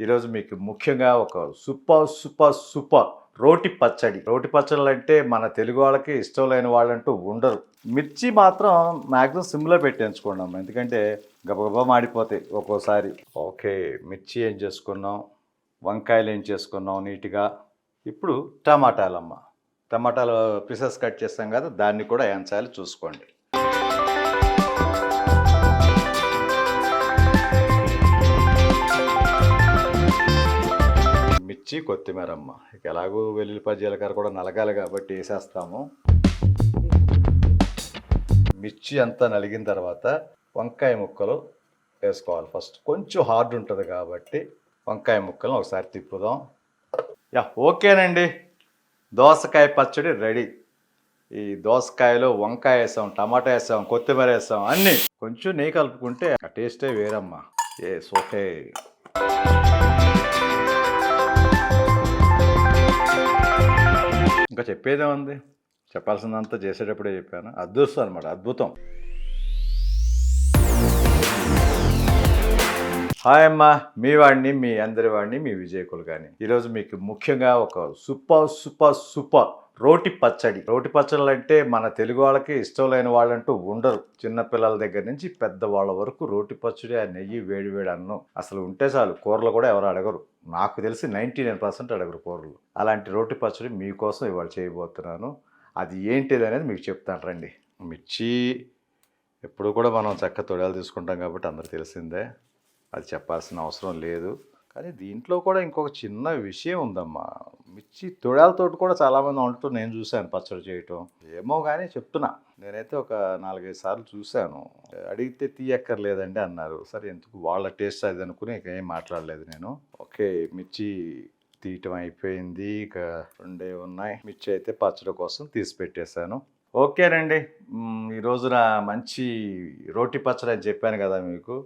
ఈరోజు మీకు ముఖ్యంగా ఒక సూపర్ సూపర్ సూపర్ రోటి పచ్చడి. రోటి పచ్చళ్ళు అంటే మన తెలుగు వాళ్ళకి ఇష్టం లేని వాళ్ళంటూ ఉండరు. మిర్చి మాత్రం మ్యాక్సిమం సిమ్లో పెట్టి ఎంచుకున్నాం ఎందుకంటే గబగబా మాడిపోతాయి ఒక్కోసారి. ఓకే మిర్చి ఏం చేసుకున్నాం? వంకాయలు ఏం చేసుకున్నాం నీట్గా? ఇప్పుడు టమాటాలమ్మ. టమాటాలు పీసెస్ కట్ చేస్తాం కదా దాన్ని కూడా ఎంచాలి చూసుకోండి. మిర్చి కొత్తిమీర అమ్మ ఇక ఎలాగో వెల్లుల్లిపాయ జీలకర్ర కూడా నలగాలి కాబట్టి వేసేస్తాము. మిర్చి అంతా నలిగిన తర్వాత వంకాయ ముక్కలు వేసుకోవాలి ఫస్ట్. కొంచెం హార్డ్ ఉంటుంది కాబట్టి వంకాయ ముక్కలను ఒకసారి తిప్పుదాం. యా ఓకేనండి. దోసకాయ పచ్చడి రెడీ. ఈ దోసకాయలో వంకాయ వేసాం టమాటా వేసాం కొత్తిమీర వేసాం అన్నీ. కొంచెం నెయ్యి కలుపుకుంటే ఆ టేస్టే వేరమ్మా. ఏ సోకే ఇంకా చెప్పేదే ఉంది చెప్పాల్సిందంతా చేసేటప్పుడే చెప్పాను. అదృష్టం అనమాట అద్భుతం. హాయ్ అమ్మ మీ వాడిని మీ అందరి వాడిని మీ విజయ్ కులగాని ఈరోజు మీకు ముఖ్యంగా ఒక సూపర్ సూపర్ సూపర్ రోటి పచ్చడి. రోటి పచ్చళ్ళు అంటే మన తెలుగు వాళ్ళకి ఇష్టం లేని వాళ్ళంటూ ఉండరు. చిన్న పిల్లల దగ్గర నుంచి పెద్దవాళ్ళ వరకు రోటి పచ్చడి ఆ నెయ్యి వేడి వేడి అన్నం అసలు ఉంటే చాలు. కూరలు కూడా ఎవరు అడగరు. నాకు తెలిసి నైంటీ నైన్ పర్సెంట్ అడగరు కూరలు. అలాంటి రోటి పచ్చడి మీకోసం ఇవాళ చేయబోతున్నాను. అది ఏంటిది అనేది మీకు చెప్తాను రండి. మిర్చి ఎప్పుడు కూడా మనం చక్క తొడాలు తీసుకుంటాం కాబట్టి అందరు తెలిసిందే. అది చెప్పాల్సిన అవసరం లేదు. కానీ దీంట్లో కూడా ఇంకొక చిన్న విషయం ఉందమ్మా. మిర్చి తొడాలతోటి కూడా చాలామంది వండుతూ నేను చూశాను పచ్చడి చేయటం. ఏమో కానీ చెప్తున్నా. నేనైతే ఒక నాలుగైదు సార్లు చూశాను. అడిగితే తీయక్కర్లేదండి అన్నారు. సరే ఎందుకు? వాళ్ళ టేస్ట్ అది అనుకుని ఇక ఏం మాట్లాడలేదు నేను. ఓకే మిర్చి తీయటం అయిపోయింది. ఇక రెండే ఉన్నాయి. మిర్చి అయితే పచ్చడి కోసం తీసి పెట్టేశాను. ఓకేనండి. ఈరోజున ఈ రోజున మంచి రోటి పచ్చడి అని చెప్పాను కదా మీకు.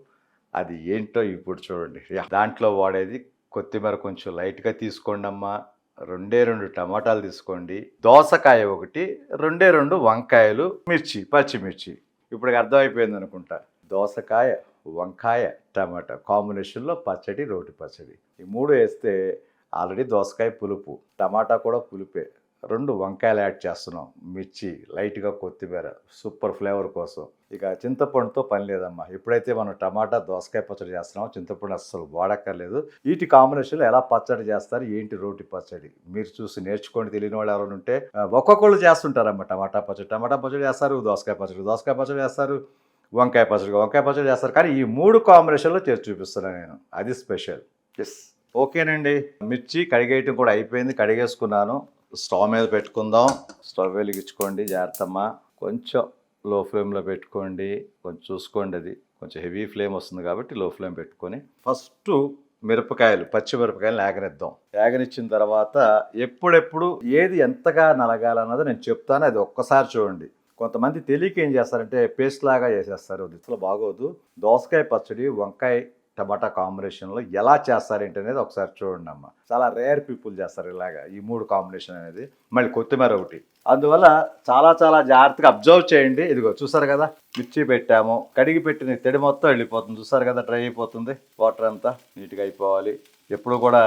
అది ఏంటో ఇప్పుడు చూడండి. దాంట్లో వాడేది కొత్తిమీర కొంచెం లైట్గా తీసుకోండి అమ్మా. రెండే రెండు టమాటాలు తీసుకోండి. దోసకాయ ఒకటి రెండే రెండు వంకాయలు మిర్చి పచ్చిమిర్చి. ఇప్పుడు అర్థమైపోయింది అనుకుంటా. దోసకాయ వంకాయ టమాటా కాంబినేషన్లో పచ్చడి రోటి పచ్చడి. ఈ మూడు వేస్తే ఆల్రెడీ దోసకాయ పులుపు. టమాటా కూడా పులుపే. రెండు వంకాయలు యాడ్ చేస్తున్నాం. మిర్చి లైట్గా కొత్తిమీర సూపర్ ఫ్లేవర్ కోసం. ఇక చింతపండుతో పని లేదమ్మా. ఎప్పుడైతే మనం టమాటా దోసకాయ పచ్చడి చేస్తున్నామో చింతపండు అస్సలు వాడక్కర్లేదు. వీటి కాంబినేషన్లో ఎలా పచ్చడి చేస్తారు? ఏంటి రోటి పచ్చడి? మీరు చూసి నేర్చుకోండి. తెలియని వాళ్ళు ఎవరైనా ఉంటే ఒక్కొక్కళ్ళు చేస్తుంటారమ్మా టమాటా పచ్చడి. టమాటా పచ్చడి చేస్తారు దోసకాయ పచ్చడి. దోసకాయ పచ్చడి చేస్తారు వంకాయ పచ్చడి. వంకాయ పచ్చడి చేస్తారు. కానీ ఈ మూడు కాంబినేషన్లో చేసి చూపిస్తున్నాను నేను. అది స్పెషల్. ఎస్ ఓకేనండి. మిర్చి కడిగేయటం కూడా అయిపోయింది. కడిగేసుకున్నాను. స్టవ్ మీద పెట్టుకుందాం. స్టవ్ వెలిగించుకోండి. జాగ్రత్తమ్మ. కొంచెం లో ఫ్లేమ్లో పెట్టుకోండి. కొంచెం చూసుకోండి అది. కొంచెం హెవీ ఫ్లేమ్ వస్తుంది కాబట్టి లో ఫ్లేమ్ పెట్టుకొని ఫస్ట్ మిరపకాయలు పచ్చి ఏగనిద్దాం. ఏగనిచ్చిన తర్వాత ఎప్పుడెప్పుడు ఏది ఎంతగా నలగాలన్నది నేను చెప్తాను. అది ఒక్కసారి చూడండి. కొంతమంది తెలియక ఏం చేస్తారంటే పేస్ట్ లాగా చేసేస్తారు. దిశలో బాగోదు. దోసకాయ పచ్చడి వంకాయ టమాటా కాంబినేషన్లో ఎలా చేస్తారేంటి అనేది ఒకసారి చూడండి అమ్మ. చాలా రేర్ పీపుల్ చేస్తారు ఇలాగా ఈ మూడు కాంబినేషన్ అనేది. మళ్ళీ కొత్తిమీర ఒకటి. అందువల్ల చాలా చాలా జాగ్రత్తగా అబ్జర్వ్ చేయండి. ఇదిగో చూసారు కదా మిర్చి పెట్టాము. కడిగి పెట్టిన తడి మొత్తం వెళ్ళిపోతుంది. చూసారు కదా డ్రై అయిపోతుంది. వాటర్ అంతా నీట్గా అయిపోవాలి. ఎప్పుడు కూడా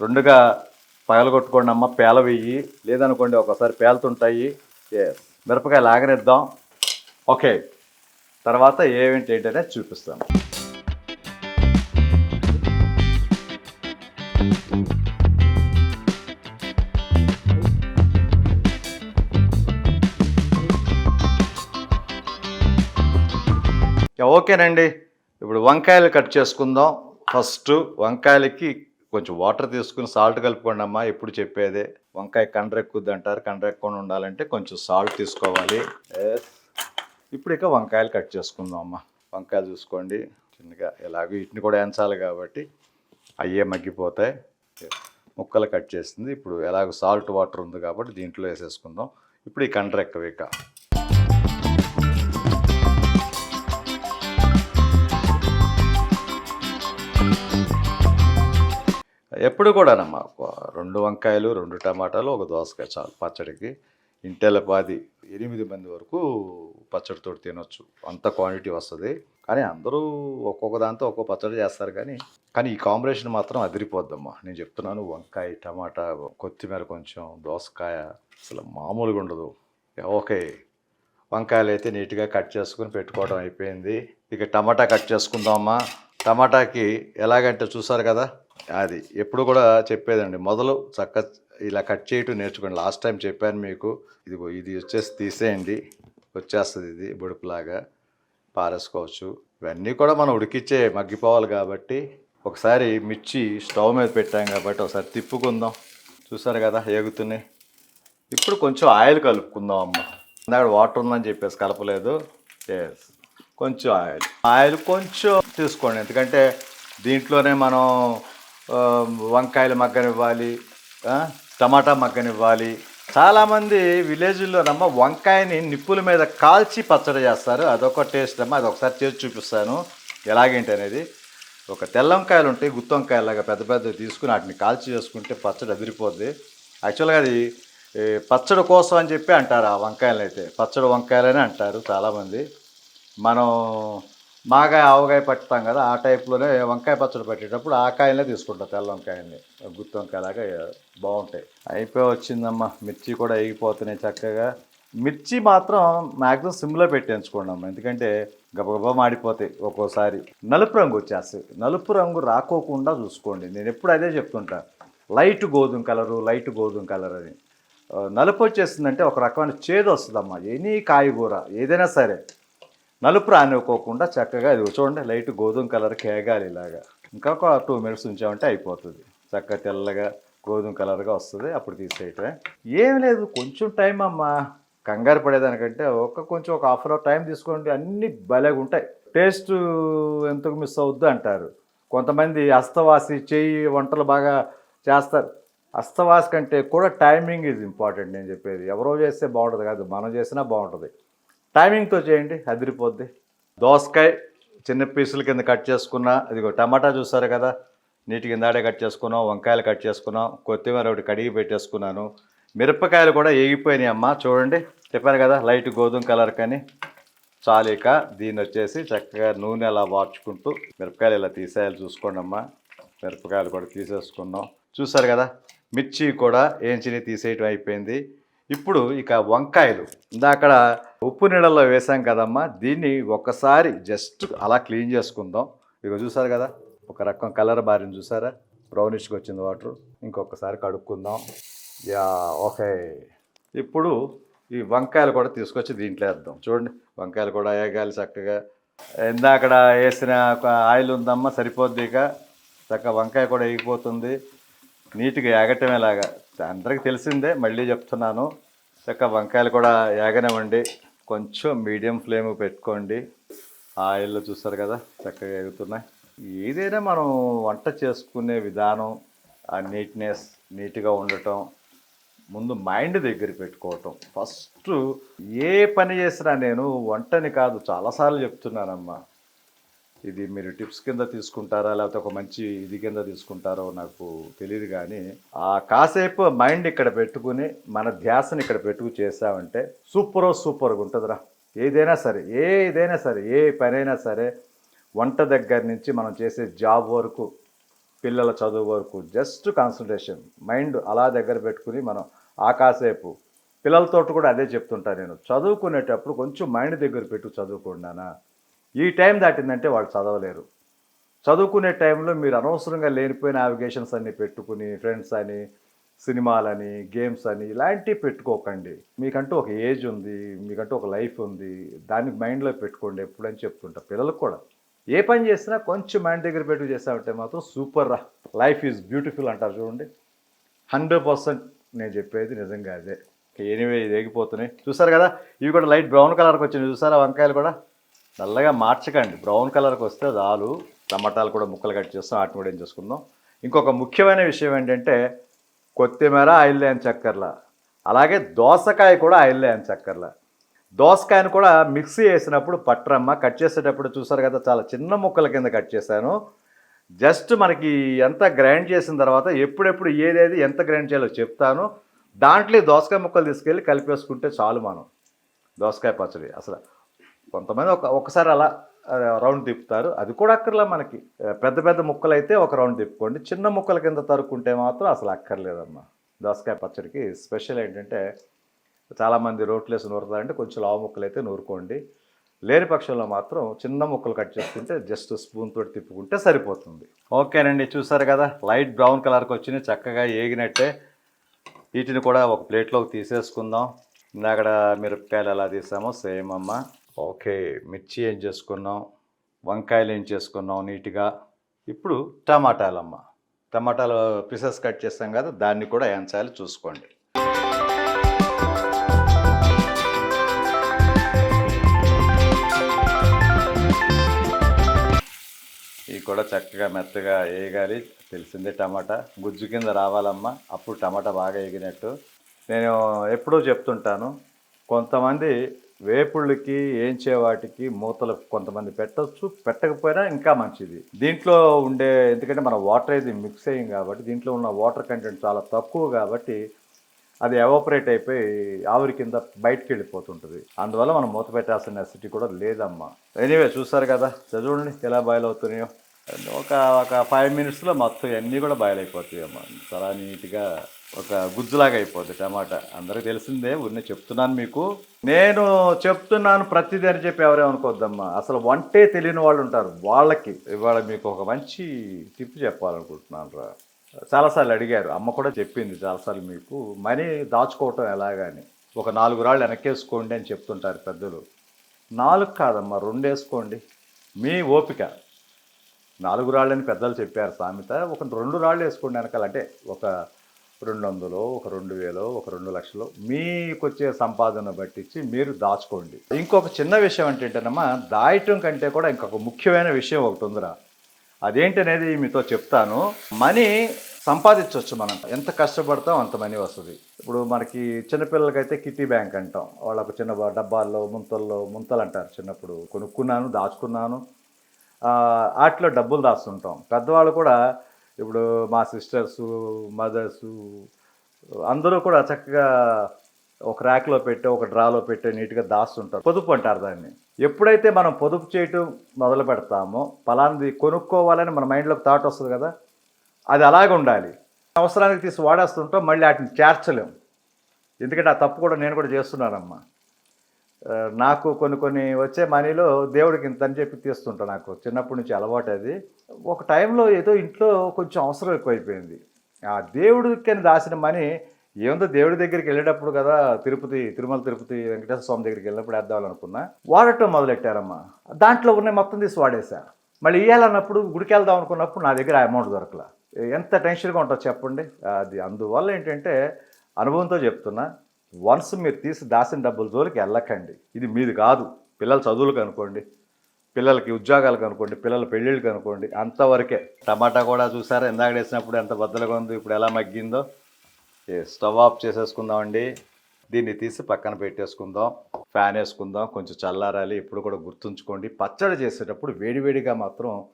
రెండుగా పగలగొట్టుకోండి అమ్మ పేల వెయ్యి. లేదనుకోండి ఒకసారి పేలుతుంటాయి. ఎస్ మిరపకాయ లాగనిద్దాం ఓకే తర్వాత ఏమేంటి ఏంటనే చూపిస్తాను. ఓకేనండి. ఇప్పుడు వంకాయలు కట్ చేసుకుందాం. ఫస్ట్ వంకాయలకి కొంచెం వాటర్ తీసుకుని సాల్ట్ కలుపుకోండి అమ్మా. ఎప్పుడు చెప్పేదే. వంకాయ కండ్రెక్కుద్ది అంటారు. కండ్ర ఉండాలంటే కొంచెం సాల్ట్ తీసుకోవాలి. ఇప్పుడు ఇక వంకాయలు కట్ చేసుకుందాం అమ్మా. వంకాయలు చూసుకోండి. చిన్నగా ఎలాగో వీటిని కూడా ఎంచాలి కాబట్టి అయ్యే మగ్గిపోతాయి. ముక్కలు కట్ చేసింది. ఇప్పుడు ఎలాగో సాల్ట్ వాటర్ ఉంది కాబట్టి దీంట్లో వేసేసుకుందాం. ఇప్పుడు ఈ కండ్ర ఎప్పుడు కూడానమ్మా రెండు వంకాయలు రెండు టమాటాలు ఒక దోసకాయ చాలు పచ్చడికి. ఇంటెల పాది ఎనిమిది మంది వరకు పచ్చడితో తినొచ్చు. అంత క్వాంటిటీ వస్తుంది. కానీ అందరూ ఒక్కొక్క దాంతో ఒక్కొక్క పచ్చడి చేస్తారు కానీ కానీ ఈ కాంబినేషన్ మాత్రం అదిరిపోద్దమ్మా. నేను చెప్తున్నాను వంకాయ టమాటా కొత్తిమీర కొంచెం దోసకాయ అసలు మామూలుగా ఉండదు. ఓకే. వంకాయలు అయితే నీట్గా కట్ చేసుకుని పెట్టుకోవడం అయిపోయింది. ఇక టమాటా కట్ చేసుకుందామా టమాటాకి ఎలాగంటే చూసారు కదా అది ఎప్పుడు కూడా చెప్పేదండి. మొదలు చక్క ఇలా కట్ చేయటం నేర్చుకోండి. లాస్ట్ టైం చెప్పాను మీకు. ఇదిగో ఇది వచ్చేసి తీసేయండి. వచ్చేస్తుంది ఇది బుడుపులాగా. పారేసుకోవచ్చు. ఇవన్నీ కూడా మనం ఉడికిచ్చే మగ్గిపోవాలి కాబట్టి ఒకసారి మిర్చి స్టవ్ మీద పెట్టాం కాబట్టి ఒకసారి తిప్పుకుందాం. చూసారు కదా ఏగుతున్నాయి. ఇప్పుడు కొంచెం ఆయిల్ కలుపుకుందాం అమ్మ. ఇందాక వాటర్ ఉందని చెప్పేసి కలపలేదు. ఎస్ కొంచెం ఆయిల్. ఆయిల్ కొంచెం తీసుకోండి. ఎందుకంటే దీంట్లోనే మనం వంకాయలు మగ్గనివ్వాలి టమాటా మగ్గనివ్వాలి. చాలామంది విలేజ్లోనమ్మ వంకాయని నిప్పుల మీద కాల్చి పచ్చడి చేస్తారు. అదొక టేస్ట్ అమ్మ అది ఒకసారి చేసి చూపిస్తాను. ఎలాగేంటి అనేది. ఒక తెల్ల వంకాయలు ఉంటాయి గుత్త వంకాయలాగా పెద్ద పెద్ద తీసుకుని వాటిని కాల్చి చేసుకుంటే పచ్చడి అదిరిపోద్ది. యాక్చువల్గా అది పచ్చడి కోసం అని చెప్పి అంటారు ఆ వంకాయలు అయితే పచ్చడి వంకాయలనే అంటారు చాలామంది. మనం మాగాయ ఆవగాయ పట్టుతాం కదా ఆ టైప్లోనే వంకాయ పచ్చడి పెట్టేటప్పుడు ఆ కాయలనే తీసుకుంటాం తెల్ల వంకాయల్ని. గుత్తి వంకాయలాగా బాగుంటాయి. అయిపోయి వచ్చిందమ్మా మిర్చి కూడా వేగిపోతున్నాయి చక్కగా. మిర్చి మాత్రం మ్యాక్సిమం సిమ్లో పెట్టి ఎంచుకోండి అమ్మ ఎందుకంటే గబగబా మాడిపోతాయి ఒక్కోసారి. నలుపు రంగు వచ్చేస్తాయి. నలుపు రంగు రాకోకుండా చూసుకోండి. నేను ఎప్పుడు అదే చెప్తుంటా లైట్ గోధుమ కలరు లైట్ గోధుమ కలర్ అని. నలుపు వచ్చేసిందంటే ఒక రకమైన చేదు వస్తుందమ్మా ఎనీ కాయగూర ఏదైనా సరే. నలుపు రానివ్వకోకుండా చక్కగా ఇది చూడండి లైట్ గోధుమ కలర్ కేగాలి ఇలాగా. ఇంకా ఒక టూ మినిట్స్ ఉంచామంటే అయిపోతుంది. చక్కగా తెల్లగా గోధుమ కలర్గా వస్తుంది అప్పుడు తీసేయటమే. ఏం లేదు కొంచెం టైం అమ్మా. కంగారు పడేదానికంటే ఒక కొంచెం ఒక హాఫ్ అన్ అవర్ టైం తీసుకోండి అన్నీ భలేగా ఉంటాయి. టేస్ట్ ఎంతకు మిస్ అవుద్దు అంటారు. కొంతమంది అస్తవాసి చేయి వంటలు బాగా చేస్తారు. అస్తవాసి కంటే కూడా టైమింగ్ ఈజ్ ఇంపార్టెంట్ నేను చెప్పేది. ఎవరో చేస్తే బాగుంటుంది కాదు మనం చేసినా బాగుంటుంది. టైమింగ్తో చేయండి అదిరిపోద్ది. దోసకాయ చిన్న పీసుల కింద కట్ చేసుకున్నా ఇదిగో టమాటా చూసారు కదా నీటి కిందాడే కట్ చేసుకున్నాం వంకాయలు కట్ చేసుకున్నాం కొత్తిమీర ఒకటి కడిగి పెట్టేసుకున్నాను. మిరపకాయలు కూడా ఏగిపోయినాయి అమ్మ చూడండి. చెప్పాను కదా లైట్ గోధుమ కలర్ కానీ. చాలిక దీన్ని వచ్చేసి చక్కగా నూనె అలా వార్చుకుంటూ మిరపకాయలు ఇలా తీసేయాలి చూసుకోండి అమ్మ. మిరపకాయలు కూడా తీసేసుకున్నాం. చూసారు కదా మిర్చి కూడా ఏంచిని తీసేయటం అయిపోయింది. ఇప్పుడు ఇక వంకాయలు. ఇందాకడ ఉప్పు నీళ్ళల్లో వేసాం కదమ్మా. దీన్ని ఒకసారి జస్ట్ అలా క్లీన్ చేసుకుందాం. ఇక చూసారు కదా ఒక రకం కలర్ బారిని చూసారా? బ్రౌనిష్గా వచ్చింది వాటర్. ఇంకొకసారి కడుక్కుందాం. Yeah okay. ఇప్పుడు ఈ వంకాయలు కూడా తీసుకొచ్చి దీంట్లో వేద్దాం. చూడండి వంకాయలు కూడా వేగాలి చక్కగా. ఇందాకడ వేసిన ఒక ఆయిల్ ఉందమ్మా సరిపోద్ది ఇక. చక్కగా వంకాయ కూడా వేగిపోతుంది నీట్గా ఏగటమేలాగా అందరికి తెలిసిందే మళ్ళీ చెప్తున్నాను. చక్కగా వంకాయలు కూడా ఏగనివ్వండి. కొంచెం మీడియం ఫ్లేమ్ పెట్టుకోండి. ఆయిల్లో చూస్తారు కదా చక్కగా ఎగుతున్నాయి ఏదైనా మనం వంట చేసుకునే విధానం ఆ నీట్నెస్ నీట్గా ఉండటం ముందు మైండ్ దగ్గర పెట్టుకోవటం. ఫస్ట్ ఏ పని చేసినా నేను వంటని కాదు చాలాసార్లు చెప్తున్నానమ్మా. ఇది మీరు టిప్స్ కింద తీసుకుంటారా? లేకపోతే ఒక మంచి ఇది కింద తీసుకుంటారో నాకు తెలియదు కానీ ఆ కాసేపు మైండ్ ఇక్కడ పెట్టుకుని మన ధ్యాసని ఇక్కడ పెట్టుకు చేసామంటే సూపరో సూపర్గా ఉంటుందిరా. ఏదైనా సరే ఏదైనా సరే ఏ పనైనా సరే వంట దగ్గర నుంచి మనం చేసే జాబ్ వరకు పిల్లల చదువు వరకు జస్ట్ కాన్సన్ట్రేషన్ మైండ్ అలా దగ్గర పెట్టుకుని మనం ఆ కాసేపు పిల్లలతో కూడా అదే చెప్తుంటా నేను. చదువుకునేటప్పుడు కొంచెం మైండ్ దగ్గర పెట్టు చదువుకున్నానా ఈ టైం దాటిందంటే వాళ్ళు చదవలేరు. చదువుకునే టైంలో మీరు అనవసరంగా లేనిపోయిన నావిగేషన్స్ అన్ని పెట్టుకుని ఫ్రెండ్స్ అని సినిమాలని గేమ్స్ అని ఇలాంటివి పెట్టుకోకండి. మీకంటూ ఒక ఏజ్ ఉంది మీకంటూ ఒక లైఫ్ ఉంది దాన్ని మైండ్లో పెట్టుకోండి ఎప్పుడని చెప్తుంటా పిల్లలకు కూడా. ఏ పని చేసినా కొంచెం మైండ్ దగ్గర పెట్టుకు చేసామంటే మాత్రం సూపర్ రా. లైఫ్ ఈజ్ బ్యూటిఫుల్ అంటారు చూడండి. హండ్రెడ్ పర్సెంట్ నేను చెప్పేది నిజంగా అదే. ఎనివే ఇది ఎగిపోతున్నాయి చూసారు కదా? ఇవి కూడా లైట్ బ్రౌన్ కలర్కి వచ్చినాయి. చూసారా వంకాయలు కూడా? నల్లగా మార్చకండి. బ్రౌన్ కలర్కి వస్తే చాలు. టమాటాలు కూడా ముక్కలు కట్ చేస్తాం వాటిని కూడా ఏం చేసుకుందాం. ఇంకొక ముఖ్యమైన విషయం ఏంటంటే కొత్తిమీర ఆయిల్ చక్కర్ల. అలాగే దోసకాయ కూడా ఆయిల్ చక్కర్ల. దోసకాయను కూడా మిక్సీ వేసినప్పుడు పట్టరమ్మ కట్ చేసేటప్పుడు చూసారు కదా చాలా చిన్న ముక్కల కింద కట్ చేశాను. జస్ట్ మనకి ఎంత గ్రైండ్ చేసిన తర్వాత ఎప్పుడెప్పుడు ఏదేది ఎంత గ్రైండ్ చేయాలో చెప్తాను. దాంట్లో దోసకాయ ముక్కలు తీసుకెళ్ళి కలిపేసుకుంటే చాలు మనం. దోసకాయ పచ్చడి. అసలు కొంతమంది ఒక ఒకసారి అలా రౌండ్ తిప్పుతారు. అది కూడా అక్కర్లే మనకి. పెద్ద పెద్ద ముక్కలు అయితే ఒక రౌండ్ తిప్పుకోండి. చిన్న ముక్కల కింద తరుక్కుంటే మాత్రం అసలు అక్కర్లేదమ్మా. దోసకాయ పచ్చడికి స్పెషల్ ఏంటంటే చాలామంది రోట్లేసి నూరుతారంటే కొంచెం లావు ముక్కలు అయితే నూరుకోండి. లేని పక్షంలో మాత్రం చిన్న ముక్కలు కట్ చేసుకుంటే జస్ట్ స్పూన్ తోటి తిప్పుకుంటే సరిపోతుంది. ఓకేనండి చూసారు కదా? లైట్ బ్రౌన్ కలర్కి వచ్చినాయి చక్కగా ఏగినట్టే. వీటిని కూడా ఒక ప్లేట్లోకి తీసేసుకుందాం. ఇందాక మిరపకాయలు ఎలా తీసామో సేమ్ అమ్మ. ఓకే మిర్చి ఏం చేసుకున్నాం వంకాయలు ఏం చేసుకున్నాం నీట్గా? ఇప్పుడు టమాటాలమ్మ. టమాటాలు పీసెస్ కట్ చేస్తాం కదా దాన్ని కూడా ఎంచాలి చూసుకోండి. ఇవి కూడా చక్కగా మెత్తగా వేయగాలి తెలిసిందే టమాటా. గుజ్జు కింద రావాలమ్మా అప్పుడు టమాటా బాగా ఎగినట్టు నేను ఎప్పుడూ చెప్తుంటాను కొంతమంది వేపుళ్ళకి ఏంచే వాటికి మూతలు కొంతమంది పెట్టొచ్చు. పెట్టకపోయినా ఇంకా మంచిది. దీంట్లో ఉండే ఎందుకంటే మన వాటర్ అయితే మిక్స్ అయ్యింది కాబట్టి దీంట్లో ఉన్న వాటర్ కంటెంట్ చాలా తక్కువ కాబట్టి అది ఎవాపరేట్ అయిపోయి ఆవిరి కింద బయటికి వెళ్ళిపోతుంటుంది. అందువల్ల మనం మూత పెట్టాల్సిన నెసిటీ కూడా లేదమ్మా. ఎనీవే చూసారు కదా? చదువుని ఎలా బాయిల్ అవుతున్నాయో. ఒక ఒక ఫైవ్ మినిట్స్లో మొత్తం అన్నీ కూడా బాయిల్ అయిపోతాయి అమ్మా చాలా నీట్గా ఒక గుజ్జులాగా అయిపోద్ది టమాటా. అందరికి తెలిసిందే ఉన్ని చెప్తున్నాను మీకు. నేను చెప్తున్నాను ప్రతిదీ అని చెప్పి ఎవరేమనుకోవద్దమ్మా అసలు వంటే తెలియని వాళ్ళు ఉంటారు వాళ్ళకి. ఇవాళ మీకు ఒక మంచి టిప్ చెప్పాలనుకుంటున్నాను రా. చాలాసార్లు అడిగారు అమ్మ కూడా చెప్పింది చాలాసార్లు మీకు మనీ దాచుకోవటం ఎలాగని. ఒక నాలుగు రాళ్ళు వెనక్కేసుకోండి అని చెప్తుంటారు పెద్దలు. నాలుగు కాదమ్మా రెండు వేసుకోండి మీ ఓపిక. నాలుగు రాళ్ళని పెద్దలు చెప్పారు సామెత ఒక రెండు రాళ్ళు వేసుకోండి వెనకాల. అంటే ఒక రెండు వందలు ఒక రెండు వేలు ఒక రెండు లక్షలు మీకు వచ్చే సంపాదన బట్టించి మీరు దాచుకోండి. ఇంకొక చిన్న విషయం ఏంటంటేనమ్మా దాయటం కంటే కూడా ఇంకొక ముఖ్యమైన విషయం ఒకటి ఉందిరా. అదేంటనేది మీతో చెప్తాను. మనీ సంపాదించవచ్చు మనం. ఎంత కష్టపడతాం అంత మనీ వస్తుంది. ఇప్పుడు మనకి చిన్నపిల్లలకైతే కిట్టి బ్యాంక్ అంటాం. వాళ్ళకు చిన్న డబ్బాల్లో ముంతల్లో ముంతలు అంటారు చిన్నప్పుడు. కొనుక్కున్నాను దాచుకున్నాను. వాటిలో డబ్బులు దాస్తుంటాం. పెద్దవాళ్ళు కూడా ఇప్పుడు మా సిస్టర్స్ మదర్స్ అందరూ కూడా చక్కగా ఒక ర్యాక్లో పెట్టి ఒక డ్రాలో పెట్టి నీట్గా దాస్తుంటారు. పొదుపు అంటారు దాన్ని. ఎప్పుడైతే మనం పొదుపు చేయటం మొదలు పెడతామో పలాంది కొనుక్కోవాలని మన మైండ్లోకి థాట్ వస్తుంది కదా? అది అలాగే ఉండాలి. అవసరానికి తీసి వాడేస్తుంటాం మళ్ళీ వాటిని చేర్చలేము ఎందుకంటే ఆ తప్పు కూడా నేను కూడా చేస్తున్నానమ్మా. నాకు కొన్ని కొన్ని వచ్చే మనీలో దేవుడికి ఇంత అని చెప్పి తీస్తుంటా నాకు. చిన్నప్పటి నుంచి అలవాటు అది. ఒక టైంలో ఏదో ఇంట్లో కొంచెం అవసరం ఎక్కువైపోయింది. ఆ దేవుడికి అని మనీ ఏముందో దేవుడి దగ్గరికి వెళ్ళేటప్పుడు కదా తిరుపతి తిరుమల తిరుపతి వెంకటేశ్వర స్వామి దగ్గరికి వెళ్ళినప్పుడు వేద్దామని అనుకున్నా వాడటం మొదలెట్టారమ్మా. దాంట్లో ఉన్నాయి మొత్తం తీసి వాడేసా. మళ్ళీ ఇవ్వాలన్నప్పుడు గుడికి వెళ్దాం అనుకున్నప్పుడు నా దగ్గర అమౌంట్ దొరకలా. ఎంత టెన్షన్గా ఉంటుందో చెప్పండి. అది అందువల్ల ఏంటంటే అనుభవంతో చెప్తున్నా. వన్స్ మీరు తీసి దాసిన డబ్బుల జోలికి వెళ్ళకండి. ఇది మీది కాదు. పిల్లల చదువులకు అనుకోండి పిల్లలకి ఉద్యోగాలకు అనుకోండి పిల్లల పెళ్ళిళ్ళకి అనుకోండి అంతవరకే. టమాటా కూడా చూసారా? ఇందాక వేసినప్పుడు ఎంత బద్దలుగా ఉందో ఇప్పుడు ఎలా మగ్గిందో? Stove off చేసేసుకుందామండి. దీన్ని తీసి పక్కన పెట్టేసుకుందాం. ఫ్యాన్ వేసుకుందాం. కొంచెం చల్లారాలి. ఇప్పుడు కూడా గుర్తుంచుకోండి. పచ్చడి చేసేటప్పుడు వేడివేడిగా మాత్రం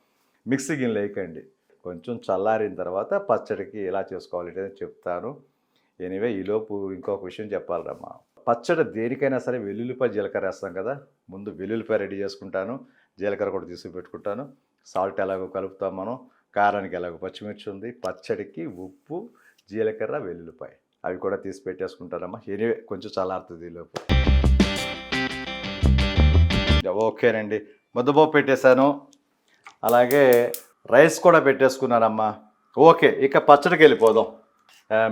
మిక్సీ గిన్నెలు వేయకండి. కొంచెం చల్లారిన తర్వాత పచ్చడికి ఎలా చేసుకోవాలి చెప్తాను. ఎనివే ఈలోపు ఇంకొక విషయం చెప్పాలమ్మా పచ్చడి దేనికైనా సరే వెల్లుల్లిపాయ జీలకర్ర వేస్తాం కదా. ముందు వెల్లుల్లిపాయ రెడీ చేసుకుంటాను. జీలకర్ర కూడా తీసుకు పెట్టుకుంటాను సాల్ట్ ఎలాగో కలుపుతాం మనం. కారానికి ఎలాగో పచ్చిమిర్చి ఉంది. పచ్చడికి ఉప్పు జీలకర్ర వెల్లుల్లిపాయ. అవి కూడా తీసి పెట్టేసుకుంటారమ్మా ఎనీవే కొంచెం చల్లారుతుంది ఈలోపు ఓకేనండి. ముద్దబో పెట్టేశాను. అలాగే రైస్ కూడా పెట్టేసుకున్నానమ్మా ఓకే ఇక పచ్చడికి వెళ్ళిపోదాం.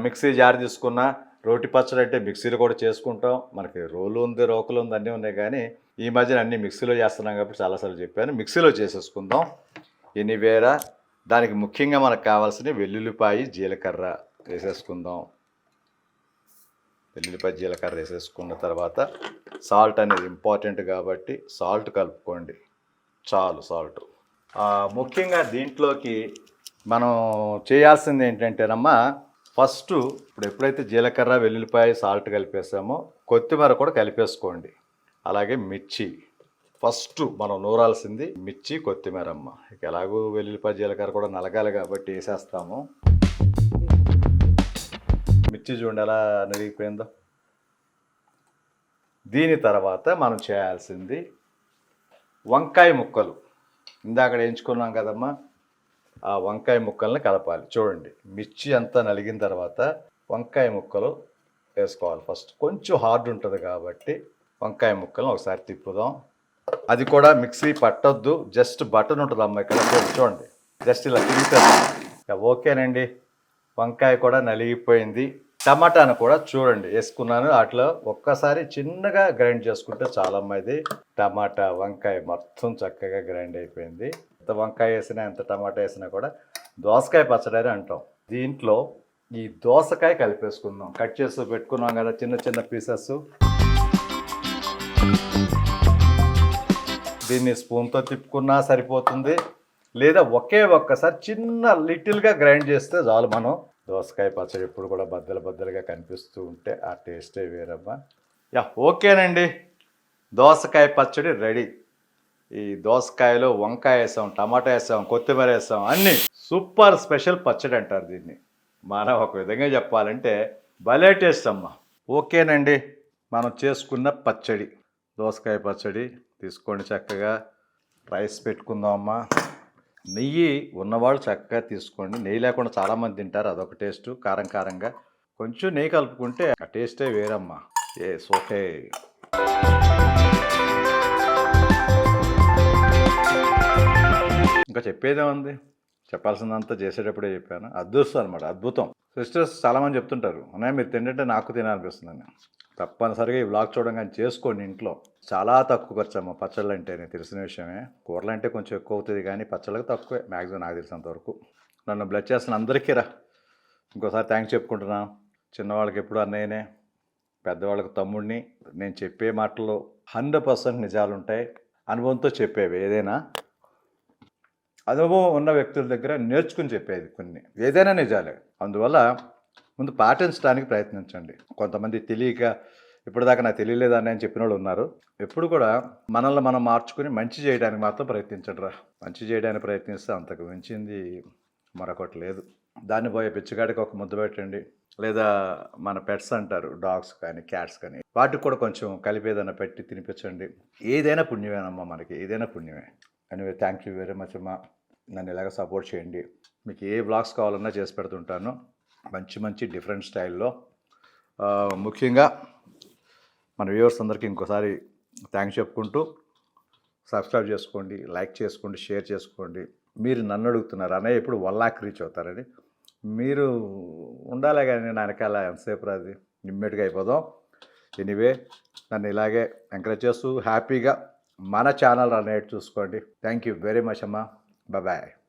మిక్సీ జార్ తీసుకున్నా రోటి పచ్చడి అంటే మిక్సీలో కూడా చేసుకుంటాం. మనకి రోలు ఉంది రోకలు ఉంది అన్నీ ఉన్నాయి కానీ ఈ మధ్యన అన్ని మిక్సీలో చేస్తున్నాం కాబట్టి చాలాసార్లు చెప్పాను. మిక్సీలో చేసేసుకుందాం. ఎనీవేరా దానికి ముఖ్యంగా మనకు కావాల్సిన వెల్లుల్లిపాయ జీలకర్ర వేసేసుకుందాం. వెల్లుల్లిపాయ జీలకర్ర వేసేసుకున్న తర్వాత సాల్ట్ అనేది ఇంపార్టెంట్ కాబట్టి సాల్ట్ కలుపుకోండి. చాలు సాల్ట్. ముఖ్యంగా దీంట్లోకి మనం చేయాల్సింది ఏంటంటేనమ్మా ఫస్ట్ ఇప్పుడు ఎప్పుడైతే జీలకర్ర వెల్లుల్లిపాయ సాల్ట్ కలిపేసామో కొత్తిమీర కూడా కలిపేసుకోండి. అలాగే మిర్చి. ఫస్ట్ మనం నూరాల్సింది మిర్చి కొత్తిమీర అమ్మ ఇక ఎలాగో వెల్లుల్లిపాయ జీలకర్ర కూడా నలగాలి కాబట్టి వేసేస్తాము. మిర్చి చూడండి ఎలా నలిగిపోయిందో. దీని తర్వాత మనం చేయాల్సింది వంకాయ ముక్కలు. ఇందాక ఎంచుకున్నాం కదమ్మా. ఆ వంకాయ ముక్కల్ని కలపాలి. చూడండి మిర్చి అంతా నలిగిన తర్వాత వంకాయ ముక్కలు వేసుకోవాలి ఫస్ట్. కొంచెం హార్డ్ ఉంటుంది కాబట్టి వంకాయ ముక్కలను ఒకసారి తిప్పుదాం. అది కూడా మిక్సీ పట్టొద్దు జస్ట్ బటన్ ఉంటుంది అమ్మ ఇక్కడ చూడండి. జస్ట్ ఇలా తిరుగుతుంది ఓకేనండి. వంకాయ కూడా నలిగిపోయింది. టమాటాను కూడా చూడండి వేసుకున్నాను. అట్లా ఒక్కసారి చిన్నగా గ్రైండ్ చేసుకుంటే చాలా అమ్మాయిది టమాటా వంకాయ మొత్తం చక్కగా గ్రైండ్ అయిపోయింది. ఎంత వంకాయ వేసినా ఎంత టమాటా వేసినా కూడా దోసకాయ పచ్చడి అంటాం. దీంట్లో ఈ దోసకాయ కలిపేసుకుందాం. కట్ చేసి పెట్టుకున్నాం కదా చిన్న చిన్న పీసెస్. దీన్ని స్పూన్తో తిప్పుకున్నా సరిపోతుంది. లేదా ఒకే ఒక్కసారి చిన్న లిటిల్గా గ్రైండ్ చేస్తే చాలు మనం. దోసకాయ పచ్చడి ఎప్పుడు కూడా బద్దలు బద్దలుగా కనిపిస్తూ ఉంటే ఆ టేస్టే వేరమ్మా. యా ఓకేనండి. దోసకాయ పచ్చడి రెడీ. ఈ దోసకాయలో వంకాయ వేసాం టమాటా వేసాం కొత్తిమీర వేసాం అన్నీ సూపర్ స్పెషల్ పచ్చడి అంటారు దీన్ని. మనం ఒక విధంగా చెప్పాలంటే భలే టేస్ట్ అమ్మా. ఓకేనండి మనం చేసుకున్న పచ్చడి. దోసకాయ పచ్చడి తీసుకోండి చక్కగా. రైస్ పెట్టుకుందాం అమ్మా. నెయ్యి ఉన్నవాళ్ళు చక్కగా తీసుకోండి. నెయ్యి లేకుండా చాలామంది తింటారు అదొక టేస్ట్ కారం కారంగా. కొంచెం నెయ్యి కలుపుకుంటే ఆ టేస్టే వేరమ్మా. ఏ ఓకే ఇంకా చెప్పేదే ఉంది చెప్పాల్సిందంతా చేసేటప్పుడే చెప్పాను. అదృష్టం అనమాట అద్భుతం. సిస్టర్స్ చాలామంది చెప్తుంటారు అన్నయ్య మీరు తింటే నాకు తినాలనిపిస్తుందని. తప్పనిసరిగా ఈ వ్లాగ్ చూడగానే చేసుకోండి ఇంట్లో. చాలా తక్కువ ఖర్చు అమ్మ పచ్చళ్ళు అంటేనే తెలిసిన విషయమే. కూరలు అంటే కొంచెం ఎక్కువ అవుతుంది కానీ పచ్చళ్ళకి తక్కువే మ్యాక్సిమం నాకు తెలిసినంత వరకు. నన్ను బ్లడ్ చేస్తున్న అందరికీ రా. ఇంకోసారి థ్యాంక్స్ చెప్పుకుంటున్నా. చిన్నవాళ్ళకి ఎప్పుడు అన్నయ్యనే పెద్దవాళ్ళకి తమ్ముడిని. నేను చెప్పే మాటల్లో హండ్రెడ్ పర్సెంట్ నిజాలు ఉంటాయి అనుభవంతో చెప్పేవి ఏదైనా. అనుభవం ఉన్న వ్యక్తుల దగ్గర నేర్చుకుని చెప్పేది కొన్ని. ఏదైనా నిజాలే. అందువల్ల ముందు పాటించడానికి ప్రయత్నించండి. కొంతమంది తెలియక ఇప్పటిదాకా నాకు తెలియలేదని అని చెప్పిన వాళ్ళు ఉన్నారు. ఎప్పుడు కూడా మనల్ని మనం మార్చుకుని మంచి చేయడానికి మాత్రం ప్రయత్నించండి రా. మంచి చేయడానికి ప్రయత్నిస్తే అంతకు మించింది మరొకటి లేదు. దాన్ని పోయే పిచ్చిగాడికి ఒక ముద్ద పెట్టండి. లేదా మన పెట్స్ అంటారు డాగ్స్ కానీ క్యాట్స్ కానీ వాటికి కూడా కొంచెం కలిపేదన్నా పెట్టి తినిపించండి. ఏదైనా పుణ్యమేనమ్మా మనకి. ఏదైనా పుణ్యమే. Anyway thank you very much అమ్మా నన్ను ఇలాగ సపోర్ట్ చేయండి. మీకు ఏ బ్లాగ్స్ కావాలన్నా చేసి పెడుతుంటాను. మంచి మంచి డిఫరెంట్ స్టైల్లో ముఖ్యంగా మన వ్యూవర్స్ అందరికీ ఇంకోసారి థ్యాంక్స్ చెప్పుకుంటూ సబ్స్క్రైబ్ చేసుకోండి లైక్ చేసుకోండి షేర్ చేసుకోండి. మీరు నన్ను అడుగుతున్నారు అన్నయ్య ఇప్పుడు వన్ లాక్ రీచ్ అవుతారని. మీరు ఉండాలే కానీ నా వెనకాల ఎంతసేపు రాది ఇమ్మీడియట్గా అయిపోదాం. ఎనీవే నన్ను ఇలాగే ఎంకరేజ్ చేస్తూ హ్యాపీగా మన ఛానల్ అనేది చూసుకోండి. థ్యాంక్ యూ వెరీ మచ్ అమ్మా. బాయ్